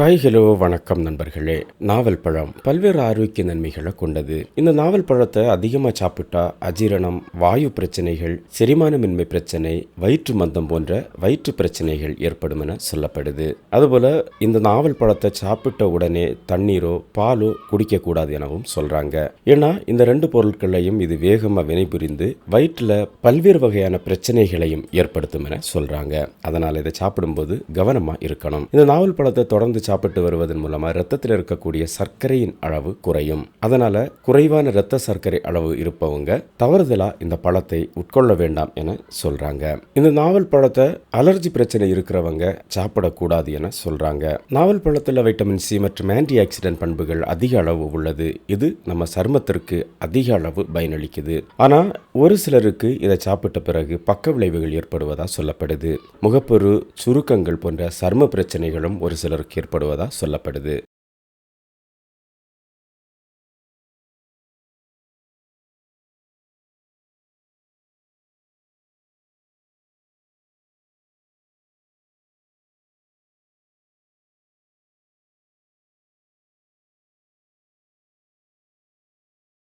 Hi hello வணக்கம் நண்பர்களே. நாவல் பழம் பல்வேறு ஆரோக்கிய நன்மைகளை கொண்டது. இந்த நாவல் பழத்தை அதிகமாக சாப்பிட்டா அஜீரணம் வாயு பிரச்சனைகள் செரிமானமின்மை பிரச்சனை வயிற்று மந்தம் போன்ற வயிற்று பிரச்சனைகள் ஏற்படும் என சொல்லப்படுது. அதுபோல இந்த நாவல் பழத்தை சாப்பிட்ட உடனே தண்ணீரோ பாலோ குடிக்கக்கூடாது எனவும் சொல்றாங்க. ஏன்னா இந்த ரெண்டு பொருட்களையும் இது வேகமாக வினைபுரிந்து வயிற்றில் பல்வேறு வகையான பிரச்சனைகளையும் ஏற்படுத்தும் என சொல்றாங்க. அதனால் இதை சாப்பிடும்போது கவனமாக இருக்கணும். இந்த நாவல் பழத்தை தொடர்ந்து சாப்பிட்டு வருவதன் மூலமாக ரத்தத்தில் இருக்கக்கூடிய சர்க்கரையின் அளவு குறையும். அதனால் குறைவான இரத்த சர்க்கரை அளவு இருப்பவங்க தவறுதலாக இந்த பழத்தை உட்கொள்ள வேண்டாம் என சொல்கிறாங்க இந்த நாவல் பழத்தை அலர்ஜி பிரச்சனை இருக்கிறவங்க சாப்பிடக்கூடாது என சொல்கிறாங்க நாவல் பழத்தில் வைட்டமின் சி மற்றும் ஆன்டி ஆக்சிடென்ட் பண்புகள் அதிக அளவு உள்ளது. இது நம்ம சருமத்திற்கு அதிக அளவு பயனளிக்குது. ஆனால் ஒரு சிலருக்கு இதை சாப்பிட்ட பிறகு பக்க விளைவுகள் ஏற்படுவதாக சொல்லப்படுது. முகப்பொரு சுருக்கங்கள் போன்ற சர்ம பிரச்சனைகளும் ஒரு சிலருக்கு ஏற்படும் ஏற்படுவதாக சொல்லப்படுது.